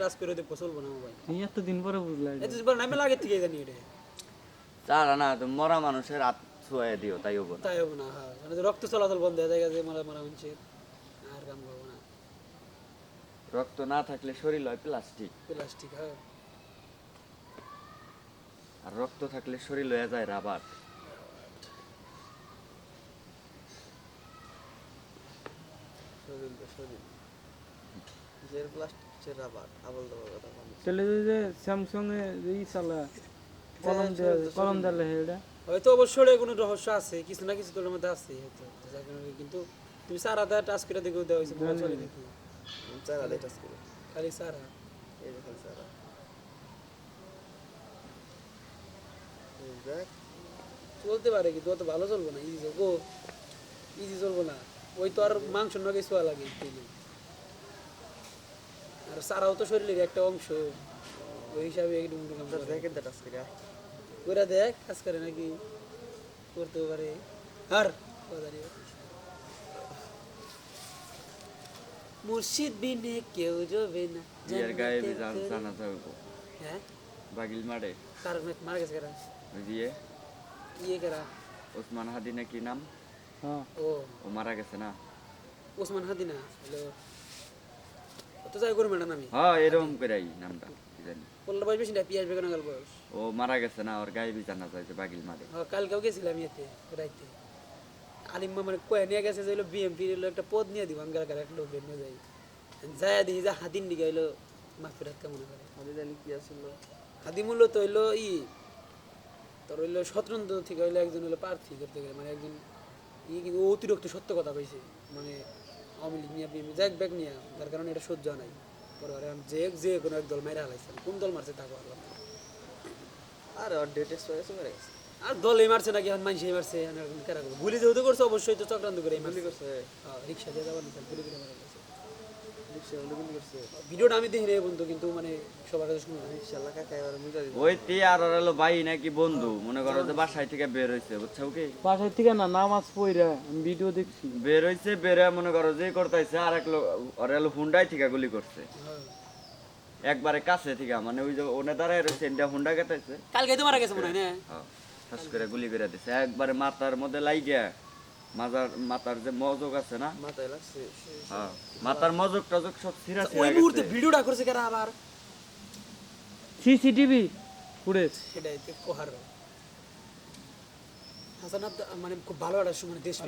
Touch করে দেখব চলবো না মোবাইল এই এত দিন পরে বুঝলাই এই তো নামে লাগে থেকে জানি এটা। তারা না তো মরা মানুষের হাত ছুঁয়ে দিও তাই হব তাই হব না হ্যাঁ। মানে রক্ত চলাচল বন্ধ হয়ে যায় যে মারা মারা মানুষের আর কাম করব না। রক্ত না থাকলে শরীর হয় প্লাস্টিক। প্লাস্টিক হ্যাঁ। আর রক্ত থাকলে শরীর হয়ে যায় রাবার। শরীর শরীর জের প্লাস্টিক রাবার আবল দাবল কথা তাহলে ওই যে স্যামসাং এ যে ই চালা কলম দেয়া কলম দিলে এটা। হয়তো অবশ্যই কোনো রহস্য আছে কিছু না কিছু তোর মধ্যে আছে হয়তো কিন্তু তুমি সারা দা টাচ করে দেখো দেওয়া হয়েছে মোবাইল চলে নাকি? দেয় টাচ করে। খালি সারা এই এই চলতে পারে কিন্তু অত ভালো চলবো না ইজি চলবো। ইজি চলবো না। ওই তো আর মাংস নগে ছোয়া লাগে আর সারাও তো শরীরের একটা অংশ। ওই হিসাবে দেখেন টাচ করে আয়। দেখ কাজ করে নাকি করতেও পারে। আর মুর্শিদ বিনে কেউ যাবে না গায়ে জান হ্যাঁ? বাগিল মারে। কার মারা গেছে কারা? দিয়ে ইয়ে। কারা? ওসমান হাদি নাকি নাম? হ্যাঁ ও। ও মারা গেছে না? ওসমান হাদিনা হ্যালো। ও তো যাই করবে না আমি হ্যাঁ এরকম করেই নামটা জানি। পনেরো বয়স বেশি না পিয়াজ বেগুন গাল বয়স। ও মারা গেছে না ওর গায়ে বি জানা যায় বাগিল মারে। হ্যাঁ, কালকেও গেছিলাম ইয়েতে রাইতে। আলিম মানে কয়ে নিয়ে গেছে যে বিএমপি একটা পদ নিয়ে দিব আঙ্গার কার একটা লোক নিয়ে যাই। যায় যে হাতির দিকে হইল মাফিরাত কেমন করে। আমি জানি কি আসল হাতি মূল্য তো হইল ই তোর হইল স্বতন্ত্র থেকে হইল একজন হইল প্রার্থী করতে গেলে মানে একজন ই কিন্তু অতিরিক্ত সত্য কথা কইছে মানে আওয়ামী লীগ নিয়ে বিএমপি যাক ব্যাগ নিয়ে, যার কারণে এটা সহ্য নাই। পরে আমি যে যে কোনো এক দল মেরে হালাইছে কোন দল মারছে তাকে পারলাম আর আরে ওর ডেট এক্সপায়ার হয়েছে মেরে গেছে। আর দলে মারছে নাকি? এখন মানুষই মারছে গুলি যেহেতু করছে অবশ্যই তো চক্রান্ত করে গুলি করছে। রিক্সা দিয়ে যাবার গুলি করে মারা গেছে গুলি করছে। ভিডিওটা আমি দেখি রে বন্ধু কিন্তু মানে সবার কাছে শুনলাম ইনশাল্লাহ কাকা এবার মুজা দিব ওই তে আর ওর হলো ভাই নাকি বন্ধু মনে করো যে বাসায় থেকে বের হইছে বুঝছ কি? বাসায় থেকে না নামাজ পড়া আমি ভিডিও দেখছি। বের হইছে বেরে মনে করো যে করতেছে আর এক লোক ওর হলো হুন্ডাই থেকে গুলি করছে। হ্যাঁ। একবারে কাছে থেকে মানে ওই যে ওনে দাঁড়ায় রয়েছে এটা হুন্ডা কেটাইছে কালকে তো মারা গেছে মনে হয় না? হ্যাঁ। ঠাস করে গুলি করে দিছে। একবারে মাথার মধ্যে লাইগা। মাথার মাথার যে মজক আছে না? মাথায় লাগছে হ্যাঁ মাথার মজক টজক সব ছিঁড়া ওই ছিঁড়া মুহূর্তে গেছে ভিডিওটা করছে কেরা আবার? CCTV footage. সেটাই কোহার। হাসান মানে খুব ভালো একটা সময় দেশ